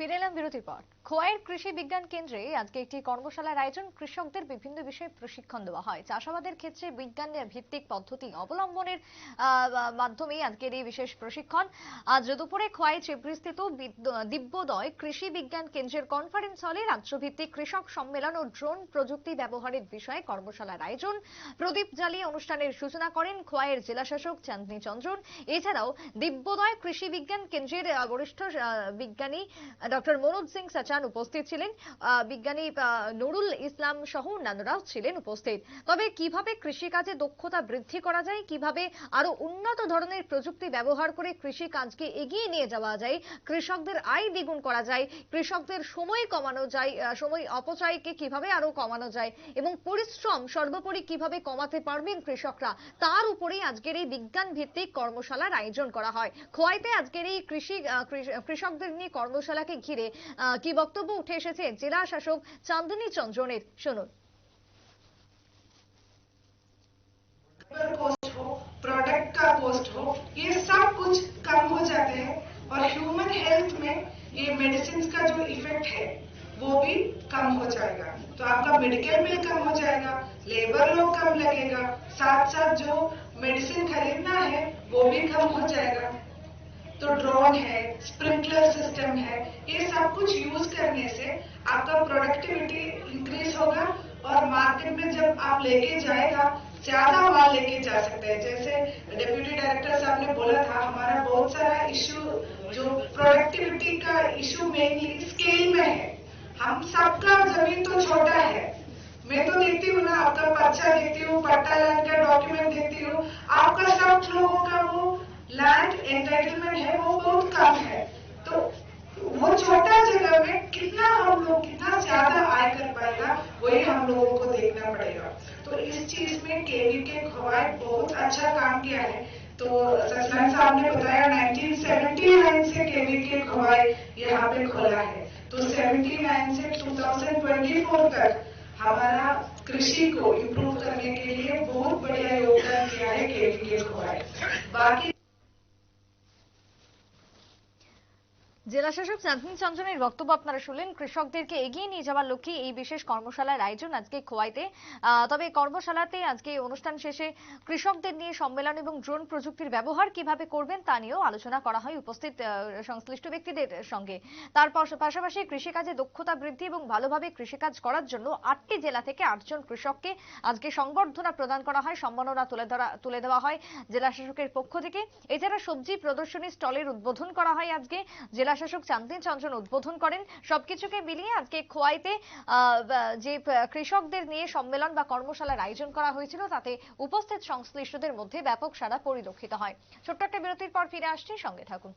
ফিরে এলাম বিরতির পর। খোয়াইয়ের কৃষি বিজ্ঞান কেন্দ্রে আজকে একটি কর্মশালার আয়োজন। কৃষকদের বিভিন্ন বিষয়ে প্রশিক্ষণ দেওয়া হয়। চাষাবাদের ক্ষেত্রে বিজ্ঞান ভিত্তিক পদ্ধতি অবলম্বনের মাধ্যমে আজকের এই বিশেষ প্রশিক্ষণ। আজ দুপুরে খোয়াই চেবরিস্থিত বিদ- দিব্যোদয় কৃষি বিজ্ঞান কেন্দ্রের কনফারেন্স হলে রাজ্যভিত্তিক কৃষক সম্মেলন ও ড্রোন প্রযুক্তি ব্যবহারের বিষয়ে কর্মশালার আয়োজন। প্রদীপ জ্বালিয়ে অনুষ্ঠানের সূচনা করেন খোয়াইয়ের জেলাশাসক চাঁদনী চন্দ্রন। এছাড়াও দিব্যোদয় কৃষি বিজ্ঞান কেন্দ্রের বরিষ্ঠ বিজ্ঞানী ডক্টর মনোজ সিং সাচান উপস্থিত ছিলেন বিজ্ঞানী নুরুল ইসলাম সহ অন্যান্যরাও ছিলেন উপস্থিত। তবে কীভাবে কৃষিকাজে দক্ষতা বৃদ্ধি করা যায়, কীভাবে আরও উন্নত ধরনের প্রযুক্তি ব্যবহার করে কৃষি কাজকে এগিয়ে নিয়ে যাওয়া যায়, কৃষকদের আয় দ্বিগুণ করা যায়, কৃষকদের সময় কমানো যায় সময় অপচয়কে কীভাবে আরও কমানো যায় এবং পরিশ্রম সর্বোপরি কীভাবে কমাতে পারবেন কৃষকরা, তার উপরেই আজকের এই বিজ্ঞান ভিত্তিক কর্মশালার আয়োজন করা হয়। খোয়াইতে আজকের এই কৃষি, কৃষকদের নিয়ে কর্মশালাকে ঘিরে আহ, কি বক্তব্য উঠে এসেছে জেলা শাসক চাঁদনী চন্দ্রনের শুনুন लेबर कॉस्ट हो प्रोडक्ट का कॉस्ट हो ये सब कुछ कम हो जाते हैं और ह्यूमन हेल्थ में ये मेडिसिन का जो इफेक्ट है वो भी कम हो जाएगा तो आपका मेडिकल बिल कम हो जाएगा लेबर लोग कम लगेगा साथ साथ जो मेडिसिन खरीदना है वो भी कम हो जाएगा तो ड्रोन है स्प्रिंकलर सिस्टम है, ये सब कुछ यूज़ करने से आपका प्रोडक्टिविटी इंक्रीज होगा और मार्केट में जब आप लेके जाएगा, ज़्यादा माल लेके जा सकते हैं। जैसे डिप्यूटी डायरेक्टर साहब ने बोला था, हमारा बहुत सारा इशू जो प्रोडक्टिविटी का इशू मेनली स्केल में है। हम सबका ज़मीन तो छोटा है। मैं तो देखती हूँ ना, आपका पर्चा देती हूँ, पट्टा लैंड का डॉक्यूमेंट देती हूँ। आपका सब लोगों का वो लैंड एंटाइटलमेंट है। कम है। तो वो छोटा जगह में कितना हम लोग, कितना ज़्यादा आय कर पाएगा, वही हम लोगों को देखना पड़ेगा। तो इस चीज़ में केवी के खवाई बहुत अच्छा काम किया है। तो ससलान साहब ने बताया 1979 से केवी के खवाई यहाँ पे खोला है। तो 79 से 2024 तक हमारा कृषि को इम्प्रूव करने के लिए बहुत बढ़िया योगदान किया है केवी के खवाई बाकी জেলা শাসক চাঁদনী চন্দ্রনের বক্তব্য আপনারা শুনলেন। কৃষকদেরকে এগিয়ে নিয়ে যাওয়ার লক্ষ্যে এই বিশেষ কর্মশালার আয়োজন আজকে খোয়াইতে। তবে কর্মশালাতে আজকে অনুষ্ঠান শেষে কৃষকদের নিয়ে সম্মেলন এবং ড্রোন প্রযুক্তির ব্যবহার কীভাবে করবেন তা নিয়েও আলোচনা করা হয় উপস্থিত সংশ্লিষ্ট ব্যক্তিদের সঙ্গে। তার পাশাপাশি কৃষিকাজে দক্ষতা বৃদ্ধি এবং ভালোভাবে কৃষিকাজ করার জন্য আটটি জেলা থেকে আটজন কৃষককে আজকে সংবর্ধনা প্রদান করা হয়, সম্মাননা তুলে ধরা তুলে দেওয়া হয় জেলা শাসকের পক্ষ থেকে। এছাড়া সবজি প্রদর্শনী স্টলের উদ্বোধন করা হয় আজকে। জেলা শাসক চান্দিন চন্দ্রন উদ্বোধন করেন। সবকিছুকে মিলিয়ে আজকে খোয়াইতে যে কৃষকদের নিয়ে সম্মেলন বা কর্মশালার আয়োজন করা হয়েছিল, তাতে উপস্থিত সংশ্লিষ্টদের মধ্যে ব্যাপক সাড়া পরিলক্ষিত হয়। ছোট্ট একটা বিরতির পর ফিরে আসছি, সঙ্গে থাকুন।